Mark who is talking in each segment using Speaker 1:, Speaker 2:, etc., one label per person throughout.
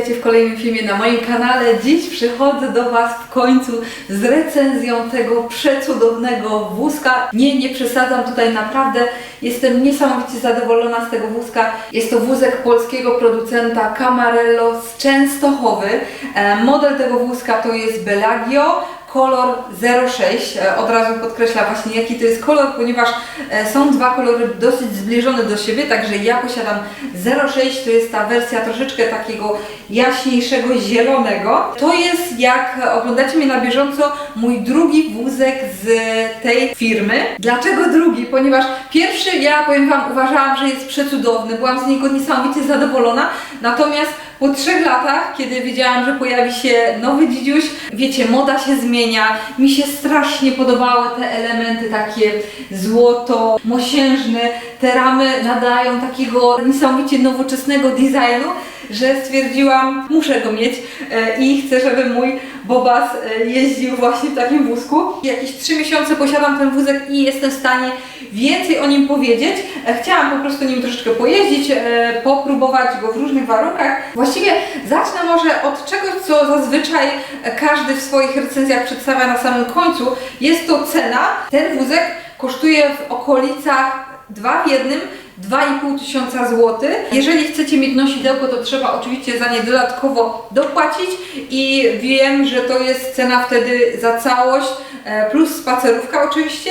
Speaker 1: witajcie w kolejnym filmie na moim kanale. Dziś przychodzę do Was w końcu z recenzją tego przecudownego wózka. Nie, nie przesadzam tutaj naprawdę. Jestem niesamowicie zadowolona z tego wózka. Jest to wózek polskiego producenta Camarello z Częstochowy. E, Model tego wózka to jest Bellagio kolor 06. E, Od razu podkreślam właśnie jaki to jest kolor, ponieważ e, są dwa kolory dosyć zbliżone do siebie, także ja posiadam 06, to jest ta wersja troszeczkę takiego jaśniejszego zielonego. To jest jak oglądacie mnie na bieżąco mój drugi wózek z tej firmy. Dlaczego drugi? Ponieważ pierwszy ja powiem Wam uważałam, że jest przecudowny, byłam z niego niesamowicie zadowolona, natomiast po trzech latach, kiedy wiedziałam, że pojawi się nowy dzidziuś, wiecie, moda się zmienia, mi się strasznie podobały te elementy takie złoto, mosiężne, te ramy nadają takiego niesamowicie nowoczesnego designu, że stwierdziłam, muszę go mieć e, i chcę, żeby mój Bobas e, jeździł właśnie w takim wózku. Jakieś trzy miesiące posiadam ten wózek i jestem w stanie więcej o nim powiedzieć. E, Chciałam po prostu nim troszeczkę pojeździć, e, popróbować go w różnych warunkach. Właściwie zacznę może od czegoś, co zazwyczaj każdy w swoich recenzjach przedstawia na samym końcu. Jest to cena. Ten wózek kosztuje w okolicach 2 w jednym 2,5 tysiąca złotych. Jeżeli chcecie mieć nosidełko, to trzeba oczywiście za nie dodatkowo dopłacić i wiem, że to jest cena wtedy za całość e, plus spacerówka oczywiście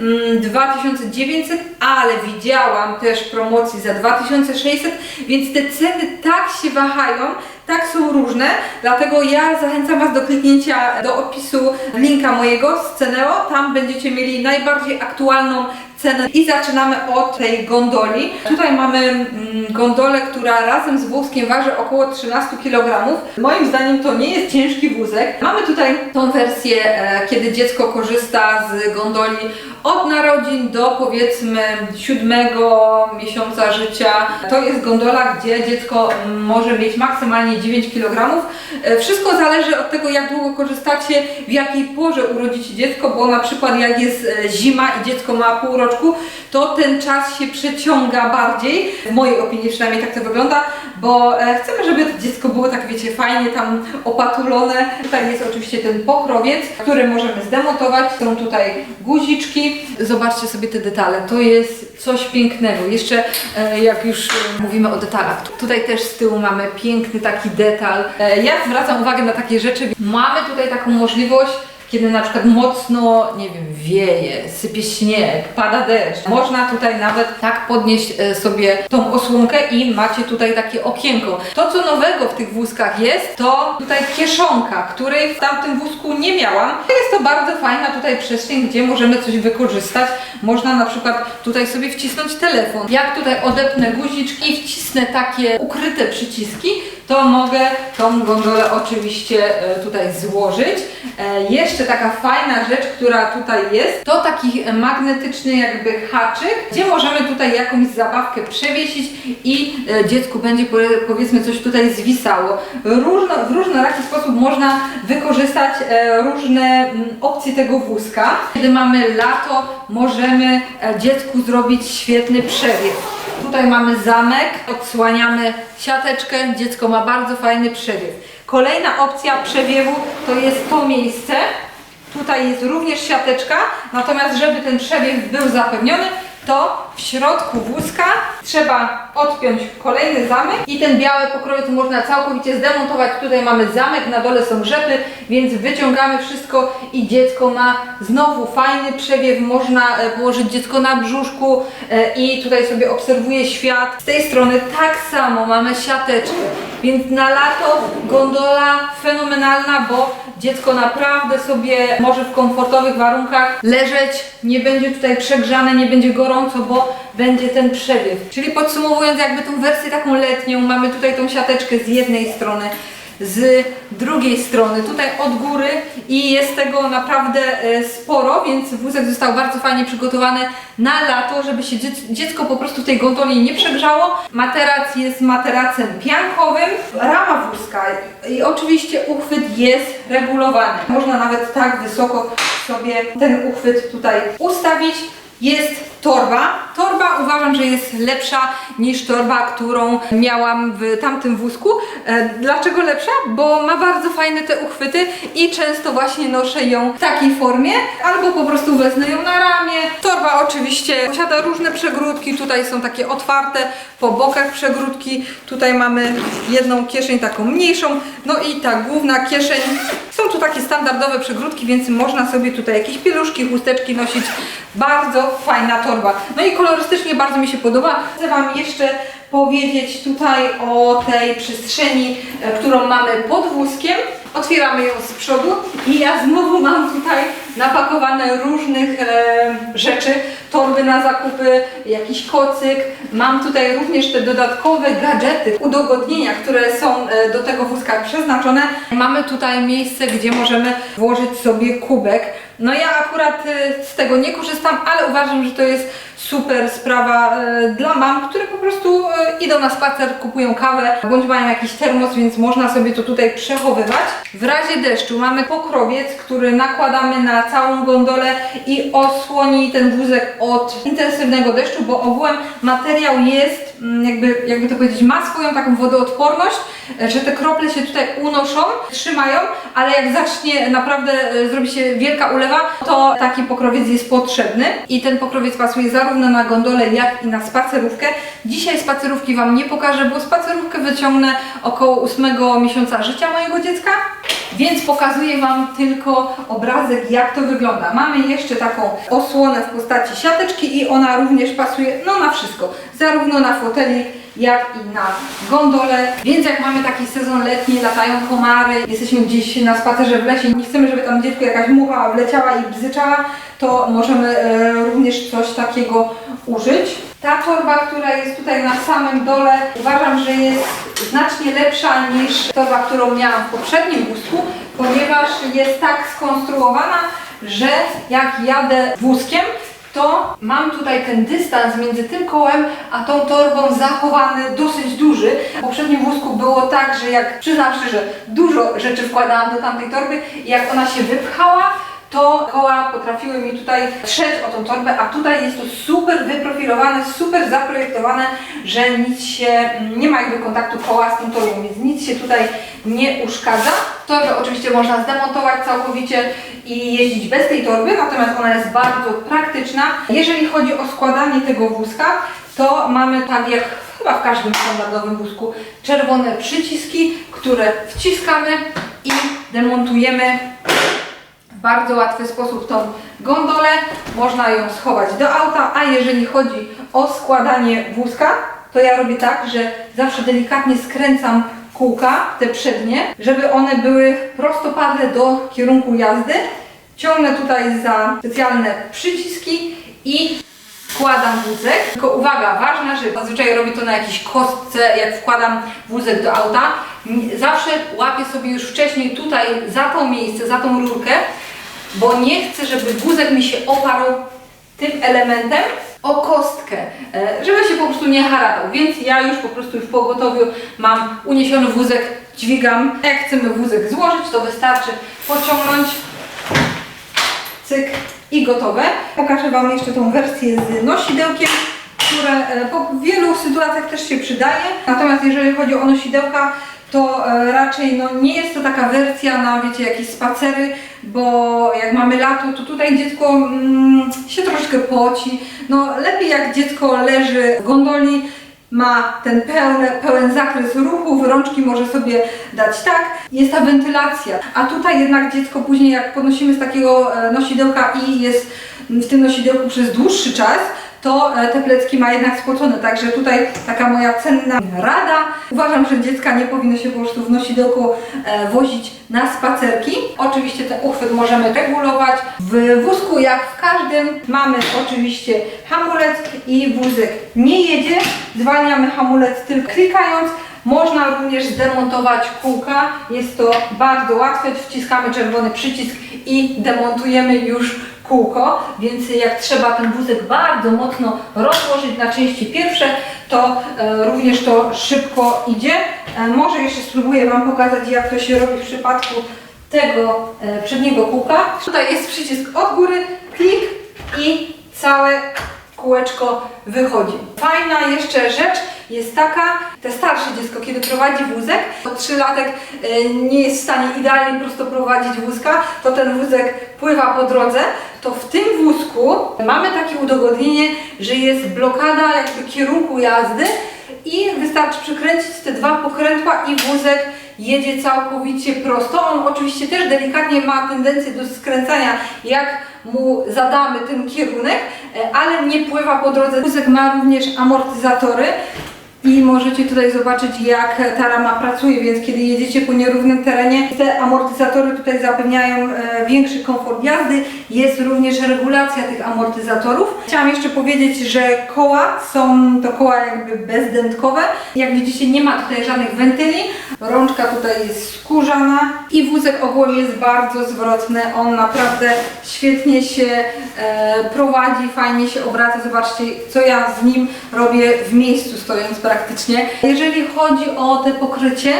Speaker 1: mm, 2900, ale widziałam też promocji za 2600, więc te ceny tak się wahają, tak są różne, dlatego ja zachęcam Was do kliknięcia do opisu linka mojego z Ceneo, tam będziecie mieli najbardziej aktualną cenę i zaczynamy od tej gondoli. Tutaj mamy mm, gondolę, która razem z wózkiem waży około 13 kg. Moim zdaniem to nie jest ciężki wózek. Mamy tutaj tą wersję, e, kiedy dziecko korzysta z gondoli od narodzin do powiedzmy siódmego miesiąca życia. To jest gondola, gdzie dziecko może mieć maksymalnie 9 kg. E, Wszystko zależy od tego, jak długo korzystacie, w jakiej porze urodzicie dziecko, bo na przykład jak jest e, zima i dziecko ma pół roczku, to ten czas się przeciąga bardziej. W mojej opinii przynajmniej tak to wygląda, bo e, chcemy, żeby to dziecko było tak, wiecie, fajnie tam opatulone. Tutaj jest oczywiście ten pokrowiec, który możemy zdemontować. Są tutaj guziczki. Zobaczcie sobie te detale. To jest coś pięknego. Jeszcze e, jak już e, mówimy o detalach. tu- Tutaj też z tyłu mamy piękny taki detal. Ja zwracam uwagę na takie rzeczy. Mamy tutaj taką możliwość, kiedy na przykład mocno, nie wiem, wieje, sypie śnieg, pada deszcz. Można tutaj nawet tak podnieść e, sobie tą osłonkę i macie tutaj takie okienko. To, co nowego w tych wózkach jest, to tutaj kieszonka, której w tamtym wózku nie miałam. Jest to bardzo fajna tutaj przestrzeń, gdzie możemy coś wykorzystać. Można na przykład tutaj sobie wcisnąć telefon. Jak tutaj odepnę guziczki i wcisnę takie ukryte przyciski, to mogę tą gondolę oczywiście e, tutaj złożyć. E, Jeszcze taka fajna rzecz, która tutaj jest, to taki magnetyczny jakby haczyk, gdzie możemy tutaj jakąś zabawkę przewiesić i e, dziecku będzie po- powiedzmy coś tutaj zwisało. Różno, w różnoraki sposób można wykorzystać różne mm, opcje tego wózka. Kiedy mamy lato, możemy dziecku zrobić świetny przewiew. Tutaj mamy zamek, odsłaniamy siateczkę, dziecko ma bardzo fajny przewiew. Kolejna opcja przewiewu to jest to miejsce. Tutaj jest również siateczka, natomiast żeby ten przewiew był zapewniony, to w środku wózka trzeba odpiąć kolejny zamek i ten biały pokrowiec można całkowicie zdemontować. Tutaj mamy zamek, na dole są rzepy, więc wyciągamy wszystko i dziecko ma znowu fajny przewiew. Można e, położyć dziecko na brzuszku e, i tutaj sobie obserwuje świat. Z tej strony tak samo mamy siateczkę, więc na lato gondola fenomenalna, bo dziecko naprawdę sobie może w komfortowych warunkach leżeć, nie będzie tutaj przegrzane, nie będzie gorąco, bo będzie ten przewiew. Czyli podsumowując jakby tą wersję taką letnią, mamy tutaj tą siateczkę z jednej strony, z drugiej strony, tutaj od góry i jest tego naprawdę e, sporo, więc wózek został bardzo fajnie przygotowany na lato, żeby się dziec- dziecko po prostu w tej gondoli nie przegrzało. Materac jest materacem piankowym, rama wózka i oczywiście uchwyt jest regulowany. Można nawet tak wysoko sobie ten uchwyt tutaj ustawić jest torba. Torba uważam, że jest lepsza niż torba, którą miałam w tamtym wózku. E, Dlaczego lepsza? Bo ma bardzo fajne te uchwyty i często właśnie noszę ją w takiej formie, albo po prostu wezmę ją na ramię. Torba oczywiście posiada różne przegródki, tutaj są takie otwarte, po bokach przegródki. Tutaj mamy jedną kieszeń taką mniejszą, no i ta główna kieszeń. Są tu takie standardowe przegródki, więc można sobie tutaj jakieś pieluszki, chusteczki nosić. Bardzo fajna torba. No i kolorystycznie bardzo mi się podoba. Chcę Wam jeszcze powiedzieć tutaj o tej przestrzeni, e, którą mamy pod wózkiem. Otwieramy ją z przodu i ja znowu mam tutaj napakowane różnych e, rzeczy, torby na zakupy, jakiś kocyk. Mam tutaj również te dodatkowe gadżety, udogodnienia, które są e, do tego wózka przeznaczone. Mamy tutaj miejsce, gdzie możemy włożyć sobie kubek. No ja akurat e, z tego nie korzystam, ale uważam, że to jest super sprawa e, dla mam, które po prostu e, idą na spacer, kupują kawę, bądź mają jakiś termos, więc można sobie to tutaj przechowywać. W razie deszczu mamy pokrowiec, który nakładamy na całą gondolę i osłoni ten wózek od intensywnego deszczu, bo ogółem materiał jest, mm, jakby, jakby to powiedzieć, ma swoją taką wodoodporność, e, że te krople się tutaj unoszą, trzymają, ale jak zacznie naprawdę zrobi się wielka ulewa, to taki pokrowiec jest potrzebny i ten pokrowiec pasuje zarówno na gondolę, jak i na spacerówkę. Dzisiaj spacerówki Wam nie pokażę, bo spacerówkę wyciągnę około 8 miesiąca życia mojego dziecka, więc pokazuję Wam tylko obrazek, jak to wygląda. Mamy jeszcze taką osłonę w postaci siateczki i ona również pasuje no, na wszystko, zarówno na fotelik, jak i na gondolę. Więc jak mamy taki sezon letni, latają komary, jesteśmy gdzieś na spacerze w lesie, nie chcemy, żeby tam dziecku jakaś mucha wleciała i bzyczała, to możemy e, również coś takiego użyć. Ta torba, która jest tutaj na samym dole, uważam, że jest znacznie lepsza niż torba, którą miałam w poprzednim wózku, ponieważ jest tak skonstruowana, że jak jadę wózkiem, to mam tutaj ten dystans między tym kołem a tą torbą zachowany dosyć duży. W poprzednim wózku było tak, że jak przyznam szczerze, dużo rzeczy wkładałam do tamtej torby i jak ona się wypchała, to koła potrafiły mi tutaj trzeć o tą torbę, a tutaj jest to super wyprofilowane, super zaprojektowane, że nic się, nie ma jakby kontaktu koła z tą torbą, więc nic się tutaj nie uszkadza. Torbę oczywiście można zdemontować całkowicie i jeździć bez tej torby, natomiast ona jest bardzo praktyczna. Jeżeli chodzi o składanie tego wózka, to mamy tak jak chyba w każdym standardowym wózku czerwone przyciski, które wciskamy i demontujemy bardzo łatwy sposób tą gondolę. Można ją schować do auta, a jeżeli chodzi o składanie wózka, to ja robię tak, że zawsze delikatnie skręcam kółka, te przednie, żeby one były prostopadle do kierunku jazdy. Ciągnę tutaj za specjalne przyciski i wkładam wózek. Tylko uwaga, ważna rzecz, zazwyczaj robię to na jakiejś kostce, jak wkładam wózek do auta. Zawsze łapię sobie już wcześniej tutaj za to miejsce, za tą rurkę, bo nie chcę, żeby wózek mi się oparł tym elementem o kostkę, e, żeby się po prostu nie haratał. Więc ja już po prostu w pogotowiu mam uniesiony wózek, dźwigam. Jak chcemy wózek złożyć, to wystarczy pociągnąć cyk i gotowe. Pokażę Wam jeszcze tą wersję z nosidełkiem, które e, po wielu sytuacjach też się przydaje. Natomiast jeżeli chodzi o nosidełka, to e, raczej no, nie jest to taka wersja na wiecie jakieś spacery, bo jak mamy lato, to tutaj dziecko mm, się troszkę poci. No lepiej jak dziecko leży w gondoli, ma ten pełny, pełen zakres ruchu, rączki może sobie dać tak, jest ta wentylacja. A tutaj jednak dziecko później jak podnosimy z takiego e, nosidełka i jest w tym nosidełku przez dłuższy czas, to e, te plecki ma jednak spocone. Także tutaj taka moja cenna rada. Uważam, że dziecka nie powinno się po prostu w nosidełku wozić na spacerki. Oczywiście ten uchwyt możemy regulować. W wózku jak w każdym mamy oczywiście hamulec i wózek nie jedzie. Zwalniamy hamulec tylko klikając. Można również zdemontować kółka. Jest to bardzo łatwe. Wciskamy czerwony przycisk i demontujemy już kółko, więc jak trzeba ten wózek bardzo mocno rozłożyć na części pierwsze, to e, również to szybko idzie. E, może jeszcze spróbuję Wam pokazać, jak to się robi w przypadku tego e, przedniego kółka. Tutaj jest przycisk od góry, klik i całe kółeczko wychodzi. Fajna jeszcze rzecz jest taka, te starsze dziecko, kiedy prowadzi wózek, to trzylatek nie jest w stanie idealnie prosto prowadzić wózka, to ten wózek pływa po drodze, to w tym wózku mamy takie udogodnienie, że jest blokada jakby kierunku jazdy i wystarczy przykręcić te dwa pokrętła i wózek jedzie całkowicie prosto. On oczywiście też delikatnie ma tendencję do skręcania, jak mu zadamy ten kierunek, e, ale nie pływa po drodze. Wózek ma również amortyzatory. I możecie tutaj zobaczyć, jak ta rama pracuje, więc kiedy jedziecie po nierównym terenie, te amortyzatory tutaj zapewniają e, większy komfort jazdy. Jest również regulacja tych amortyzatorów. Chciałam jeszcze powiedzieć, że koła są to koła jakby bezdętkowe. Jak widzicie, nie ma tutaj żadnych wentyli. Rączka tutaj jest skórzana i wózek ogółem jest bardzo zwrotny. On naprawdę świetnie się e, prowadzi, fajnie się obraca. Zobaczcie, co ja z nim robię w miejscu stojąc praktycznie. Jeżeli chodzi o te pokrycie,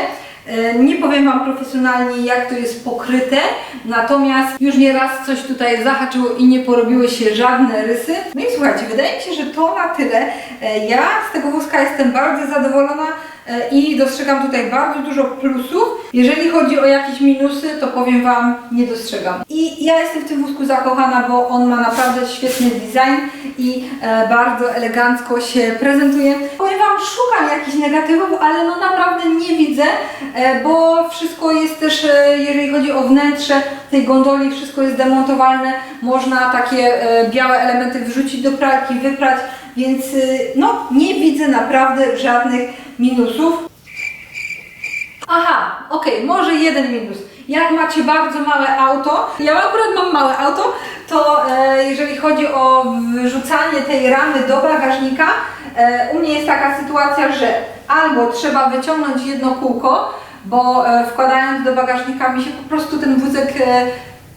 Speaker 1: e, nie powiem Wam profesjonalnie, jak to jest pokryte, natomiast już nieraz coś tutaj zahaczyło i nie porobiły się żadne rysy. No i słuchajcie, wydaje mi się, że to na tyle. E, Ja z tego wózka jestem bardzo zadowolona e, i dostrzegam tutaj bardzo dużo plusów. Jeżeli chodzi o jakieś minusy, to powiem Wam, nie dostrzegam. I ja jestem w tym wózku zakochana, bo on ma naprawdę świetny design i e, bardzo elegancko się prezentuje. Powiem Wam, szukam jakichś negatywów, ale no naprawdę nie widzę, e, bo wszystko jest też, e, jeżeli chodzi o wnętrze tej gondoli, wszystko jest demontowalne. Można takie e, białe elementy wrzucić do pralki, wyprać, więc y, no nie widzę naprawdę żadnych minusów. Aha, okej, może jeden minus. Jak macie bardzo małe auto, ja akurat mam małe auto, to e, jeżeli chodzi o wyrzucanie tej ramy do bagażnika, e, u mnie jest taka sytuacja, że albo trzeba wyciągnąć jedno kółko, bo e, wkładając do bagażnika mi się po prostu ten wózek e,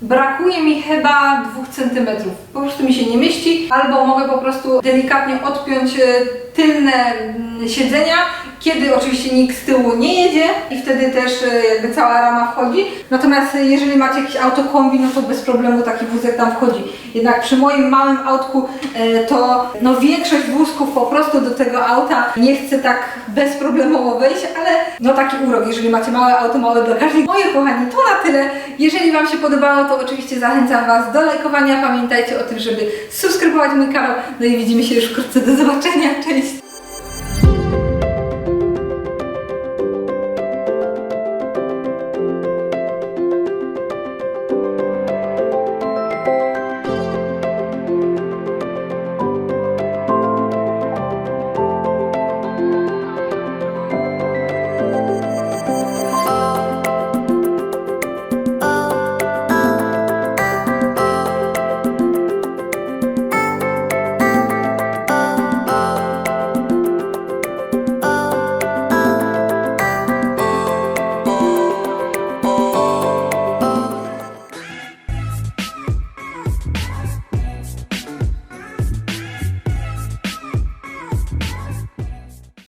Speaker 1: brakuje mi chyba 2 cm. Po prostu mi się nie mieści, albo mogę po prostu delikatnie odpiąć e, tylne mm, siedzenia, kiedy oczywiście nikt z tyłu nie jedzie i wtedy też e, jakby cała rama wchodzi. Natomiast e, jeżeli macie jakieś auto kombi, no to bez problemu taki wózek tam wchodzi. Jednak przy moim małym autku to no większość wózków po prostu do tego auta nie chce tak bezproblemowo wejść, ale no taki urok, jeżeli macie małe auto, mały bagażnik. Moje kochani, to na tyle. Jeżeli Wam się podobało, to oczywiście zachęcam Was do lajkowania. Pamiętajcie o tym, żeby subskrybować mój kanał. No i widzimy się już wkrótce. Do zobaczenia. Cześć!